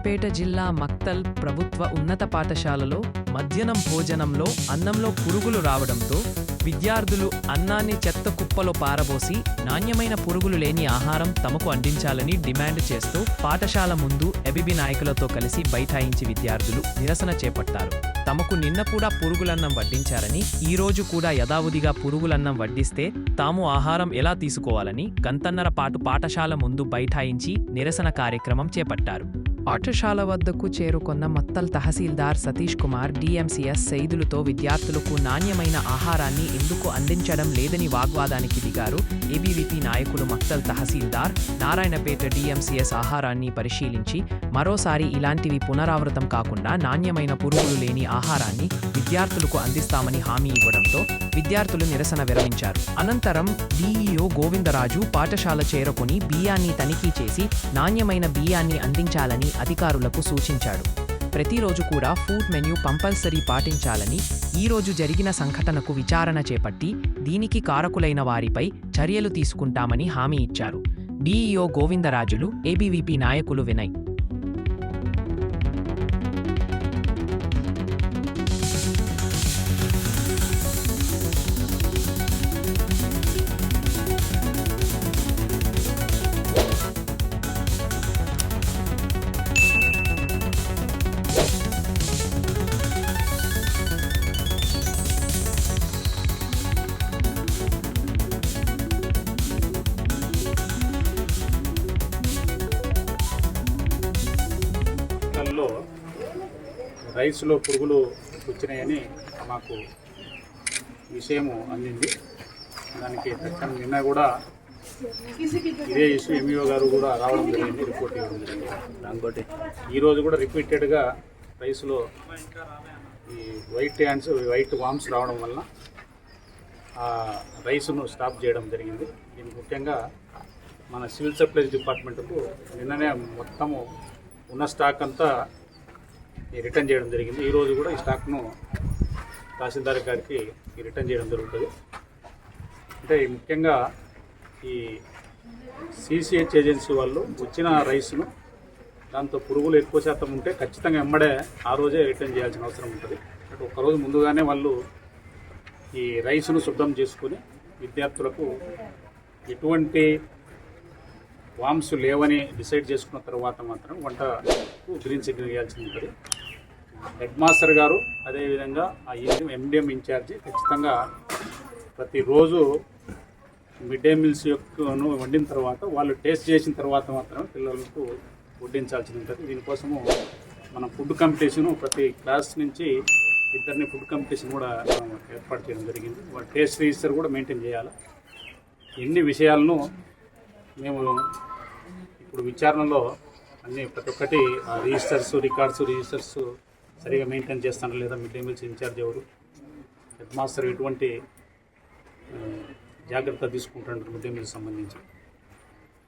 నారాయణపేట జిల్లా మక్తల్ ప్రభుత్వ ఉన్నత పాఠశాలలో మధ్యాహ్నం భోజనంలో అన్నంలో పురుగులు రావడంతో విద్యార్థులు అన్నాన్ని చెత్త కుప్పలో పారబోసి నాణ్యమైన పురుగులు లేని ఆహారం తమకు అందించాలని డిమాండ్ చేస్తూ పాఠశాల ముందు ఎబిబి నాయకులతో కలిసి బైఠాయించి విద్యార్థులు నిరసన చేపట్టారు. తమకు నిన్న కూడా పురుగులన్నం వడ్డించారని ఈ రోజు కూడా యథావుధిగా పురుగులన్నం వడ్డిస్తే తాము ఆహారం ఎలా తీసుకోవాలని గంతన్నర పాటు పాఠశాల ముందు బైఠాయించి నిరసన కార్యక్రమం చేపట్టారు. పాఠశాల వద్దకు చేరుకున్న మత్తల్ తహసీల్దార్ సతీష్ కుమార్ డిఎంసిఎస్ సైదులతో విద్యార్థులకు నాణ్యమైన ఆహారాన్ని ఎందుకు అందించడం లేదని వాగ్వాదానికి దిగారు. ఏబీవీపీ నాయకులు మక్తల్ తహసీల్దార్ నారాయణపేట డిఎంసిఎస్ ఆహారాన్ని పరిశీలించి మరోసారి ఇలాంటివి పునరావృతం కాకుండా నాణ్యమైన పురుగులు లేని ఆహారాన్ని విద్యార్థులకు అందిస్తామని హామీ ఇవ్వడంతో విద్యార్థులు నిరసన విరమించారు. అనంతరం డీఈఓ గోవిందరాజు పాఠశాల చేరుకుని బియ్యాన్ని తనిఖీ చేసి నాణ్యమైన బియ్యాన్ని అందించాలని అధికారులకు సూచించాడు. ప్రతిరోజు కూడా ఫుడ్ మెన్యూ కంపల్సరీ పాటించాలని ఈ రోజు జరిగిన సంఘటనకు విచారణ చేపట్టి దీనికి కారకులైన వారిపై చర్యలు తీసుకుంటామని హామీ ఇచ్చారు. డిఈఓ గోవిందరాజులు ఏబీవీపీ నాయకులు వినయ్. రైస్లో పురుగులు వచ్చినాయని మాకు విషయము అందింది. దానికి తక్షణ నిన్న కూడా ఇదే ఇష్యూ ఎంఈఓ గారు కూడా రావడం జరిగింది రిపోర్ట్ ఇవ్వడం జరిగింది. బట్టి ఈరోజు కూడా రిపీటెడ్గా రైస్లో ఈ వైట్ హ్యాండ్స్ వైట్ వామ్స్ రావడం వల్ల ఆ రైస్ను స్టాప్ చేయడం జరిగింది. దీనికి ముఖ్యంగా మన సివిల్ సప్లైస్ డిపార్ట్మెంట్కు నిన్ననే మొత్తము ఉన్న స్టాక్ అంతా రిటర్న్ చేయడం జరిగింది. ఈరోజు కూడా ఈ స్టాక్ను తహసీల్దార్ గారికి రిటర్న్ చేయడం జరుగుతుంది. అంటే ముఖ్యంగా ఈ సిసిహెచ్ ఏజెన్సీ వాళ్ళు వచ్చిన రైస్ను దాంతో పురుగులు ఎక్కువ శాతం ఉంటే ఖచ్చితంగా ఎమ్మడే ఆ రోజే రిటర్న్ చేయాల్సిన అవసరం ఉంటుంది. అంటే ఒకరోజు ముందుగానే వాళ్ళు ఈ రైస్ను శుద్ధం చేసుకుని విద్యార్థులకు ఎటువంటి వామ్స్ లేవని డిసైడ్ చేసుకున్న తర్వాత మాత్రం వంటకు గ్రీన్ సిగ్నల్ ఇవ్వాల్సి ఉంటుంది హెడ్ మాస్టర్ గారు అదేవిధంగా ఆ ఎండిఎం ఇన్ఛార్జి ఖచ్చితంగా ప్రతిరోజు మిడ్ డే మీల్స్ యొక్కను వండిన తర్వాత వాళ్ళు టేస్ట్ చేసిన తర్వాత మాత్రమే పిల్లలకు వడ్డించాల్సి ఉంటుంది. దీనికోసము మన ఫుడ్ కాంపిటీషన్ ప్రతి క్లాస్ నుంచి ఇద్దరిని ఫుడ్ కాంపిటీషన్ కూడా మనం ఏర్పాటు చేయడం జరిగింది. వాళ్ళ టేస్ట్ రిజిస్టర్ కూడా మెయింటైన్ చేయాలి. ఎన్ని విషయాలను మేము ఇప్పుడు విచారణలో అన్ని ప్రతి ఒక్కటి ఆ రిజిస్టర్స్ రికార్డ్స్ రిజిస్టర్స్ సరిగా మెయింటైన్ చేస్తాను లేదా మిడ్ డే మీల్స్ ఇన్ఛార్జ్ ఎవరు? హెడ్ మాస్టర్ ఎటువంటి జాగ్రత్త తీసుకుంటాడు మిడ్ డే మీల్స్ సంబంధించి?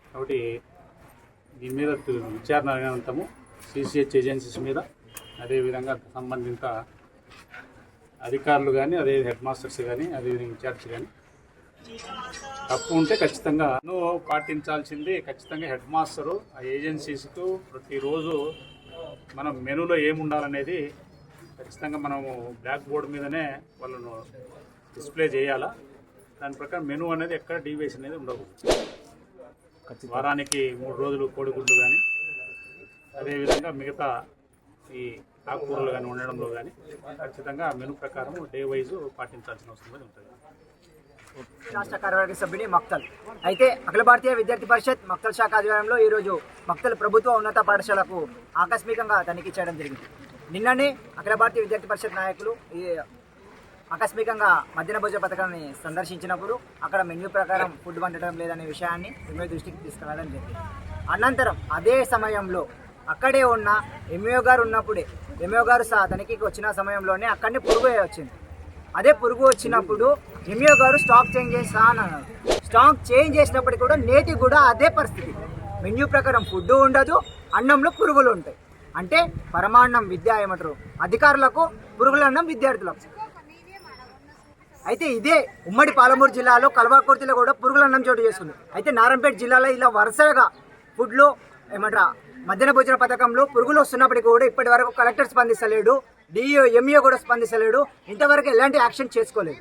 కాబట్టి దీని మీద విచారణ అంటాము సిసిహెచ్ ఏజెన్సీస్ మీద అదేవిధంగా సంబంధిత అధికారులు కానీ అదే హెడ్ మాస్టర్స్ కానీ అదేవిధంగా ఇన్ఛార్జ్ కానీ తప్పు ఉంటే ఖచ్చితంగా పాటించాల్సింది ఖచ్చితంగా హెడ్ మాస్టరు ఆ ఏజెన్సీస్కు ప్రతిరోజు మనం మెనూలో ఏముండాలనేది ఖచ్చితంగా మనము బ్లాక్ బోర్డ్ మీదనే వాళ్ళను డిస్ప్లే చేయాలా? దాని ప్రకారం మెనూ అనేది ఎక్కడ డీవియేషన్ అనేది ఉండదు. వారానికి మూడు రోజులు కోడిగుడ్లు కానీ అదేవిధంగా మిగతా ఈ ఆకుకూరలు కానీ ఉండడంలో కానీ ఖచ్చితంగా మెనూ ప్రకారం డే వైజ్ పాటించాల్సిన అవసరం ఉంటుంది. రాష్ట్ర కార్యవర్గ సభ్యుని మక్తల్. అయితే అఖిల భారతీయ విద్యార్థి పరిషత్ మక్తల్ శాఖ ఆధ్వర్యంలో ఈరోజు మక్తల్ ప్రభుత్వ ఉన్నత పాఠశాలకు ఆకస్మికంగా తనిఖీ చేయడం జరిగింది. నిన్ననే అఖిల భారతీయ విద్యార్థి పరిషత్ నాయకులు ఈ ఆకస్మికంగా మధ్యాహ్న భోజన పథకాన్ని సందర్శించినప్పుడు అక్కడ మెన్యూ ప్రకారం ఫుడ్ వండటం లేదనే విషయాన్ని ఎంఏ దృష్టికి తీసుకురావడం జరిగింది. అనంతరం అదే సమయంలో అక్కడే ఉన్న ఎంఏ గారు ఉన్నప్పుడే ఎంఏ గారు సహా తనిఖీకి వచ్చిన సమయంలోనే అక్కడనే పురుగు వచ్చింది. అదే పురుగు వచ్చినప్పుడు ఎంఈఓ గారు స్టాక్ చేంజ్ చేస్తా అని అన్నారు. స్టాక్ చేంజ్ చేసినప్పటికీ కూడా నేటి కూడా అదే పరిస్థితి. మెన్యూ ప్రకారం ఫుడ్ ఉండదు అన్నంలో పురుగులు ఉంటాయి. అంటే పరమాన్నం విద్య ఏమంటారు? అధికారులకు పురుగుల అన్నం విద్యార్థులకు. అయితే ఇదే ఉమ్మడి పాలమూరు జిల్లాలో కల్వాకుర్తిలో కూడా పురుగుల అన్నం చోటు చేసుకుంది. అయితే నారంపేట జిల్లాలో ఇలా వరుసగా ఫుడ్లో ఏమంటారా? మధ్యాహ్న భోజన పథకంలో పురుగులు వస్తున్నప్పటికీ కూడా ఇప్పటి వరకు కలెక్టర్ స్పందిస్తలేడు. డిఈఓ ఎంఈఓ కూడా స్పందించలేడు. ఇంతవరకు ఎలాంటి యాక్షన్ చేసుకోలేదు.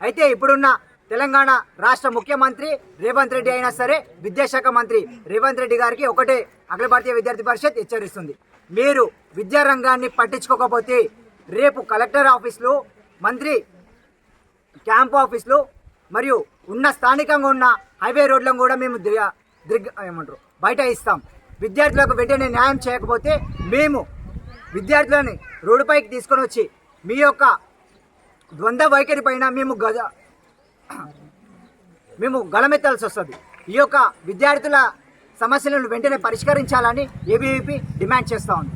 అయితే ఇప్పుడున్న తెలంగాణ రాష్ట్ర ముఖ్యమంత్రి రేవంత్ రెడ్డి అయినా సరే విద్యాశాఖ మంత్రి రేవంత్ రెడ్డి గారికి ఒకటే అఖిల భారతీయ విద్యార్థి పరిషత్ హెచ్చరిస్తుంది. మీరు విద్యారంగాన్ని పట్టించుకోకపోతే రేపు కలెక్టర్ ఆఫీస్లో మంత్రి క్యాంప్ ఆఫీస్లో మరియు ఉన్న స్థానికంగా ఉన్న హైవే రోడ్లను కూడా మేము దిగ- దిగ్ ఏమంటారు బయట ఇస్తాం విద్యార్థులకు వెంటనే న్యాయం చేయకపోతే మేము విద్యార్థులని రోడ్డుపైకి తీసుకొని వచ్చి మీ యొక్క ద్వంద్వ వైఖరి పైన మేము గజ మేము గలమెత్తాల్సి వస్తుంది. ఈ యొక్క విద్యార్థుల సమస్యలను వెంటనే పరిష్కరించాలని ఏబీవీపీ డిమాండ్ చేస్తా ఉంది.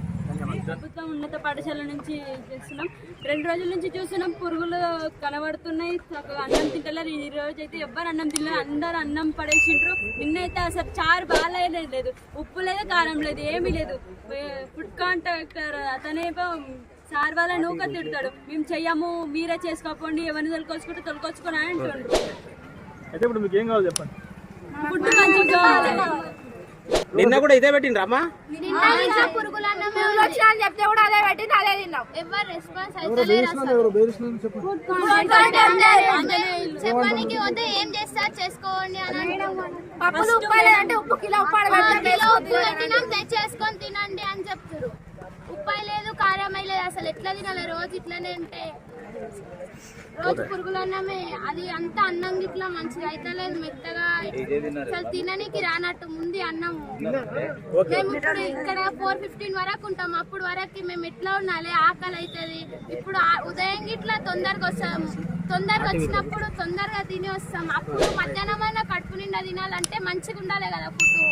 ప్రభుత్వం ఉన్నత పాఠశాల నుంచి చేస్తున్నాం. రెండు రోజుల నుంచి చూస్తున్నాం. పురుగులు కనబడుతున్నాయి. అన్నం తింటలేరు. ఈ రోజు అయితే ఎవ్వరు అన్నం తినలేదు. అందరు అన్నం పడేసిండ్రు. నిన్నైతే అసలు చారు బాగాలేదు. లేదు. ఉప్పు లేదు కారం లేదు. ఏమీ లేదు. కాంట్రాక్టర్ అతనేమో సార్ వాళ్ళ నూక తిడతాడు. మేము చెయ్యము మీరే చేసుకోకండి ఎవరిని తొలకొచ్చుకుంటే తొలకొచ్చుకొని అని అంటుండ్రు అయితే ఇప్పుడు మీకు ఏం కావాలి చెప్పండి? ఫుడ్ మంచిగా కావాలి. నిన్న కూడా ఇదే చెప్తే కూడా అదే పెట్టింది అదే తిన్నాం. ఎవరు రెస్పాన్స్ చెప్పడానికి పోతే ఏం చేస్తారు చేసుకోండి అని పప్పులు ఉప్పు అంటే ఉప్పు కిలో ఉప్పు కిలో ఉప్పు పెట్టినాం తెచ్చేసుకొని తినండి అని చెప్తారు ఉప్పు లేదు కారం లేదు అసలు ఎట్లా తినాలి రోజు ఇట్లనే అంటే రోజు పురుగులు అన్నమే అది అంత అన్నం గిట్లా మంచిగా అయితలేదు మెత్తగా. అసలు తిననీకి రానట్టు ముందు అన్నం మేము ఇప్పుడు ఇక్కడ ఫోర్ ఫిఫ్టీన్ వరకు ఉంటాం. అప్పుడు వరకు మేము ఎట్లా ఉండాలి? ఆకలి అవుతుంది ఇప్పుడు ఉదయం గిట్లా తొందరగా వస్తాం తొందరగా వచ్చినప్పుడు తొందరగా తిని వస్తాం అప్పుడు మధ్యాహ్నం అయినా కడుపు నిండా తినాలంటే మంచిగా ఉండాలి కదా ఫుడ్?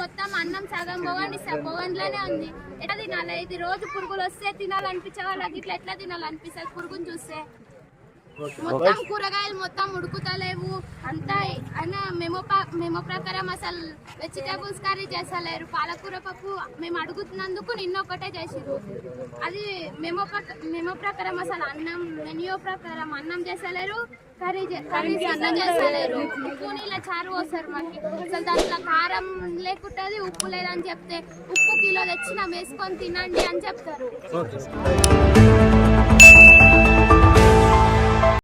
మొత్తం అన్నం సగం పొగండి పొగండ్లోనే ఉంది. ఎట్లా తినాలి? ఇది రోజు పురుగులు వస్తే తినాలనిపించే వాళ్ళకి ఇట్లా ఎట్లా తినాలనిపిస్తుంది? పురుగుని చూస్తే. మొత్తం కూరగాయలు మొత్తం ఉడుకుతలేవు. అంతా అయినా మెమో మెమో ప్రకారం అసలు వెజిటేబుల్స్ కర్రీ చేస్తలేరు. పాలకూర పప్పు మేము అడుగుతున్నందుకు నిన్న ఒకటే చేసిరు అది మెమో మెమో ప్రకారం అసలు అన్నం మెన్యూ ప్రకారం అన్నం చేస్తలేరు. కర్రీ చే- కర్రీస్ అన్నం చేస్తలేరు. ఉప్పు నీళ్ళ చారు వస్తారు మాకు. అసలు దాంట్లో కారం లేకుంటుంది ఉప్పు లేదని చెప్తే ఉప్పు కిలో తెచ్చిన వేసుకొని తినండి అని చెప్తారు.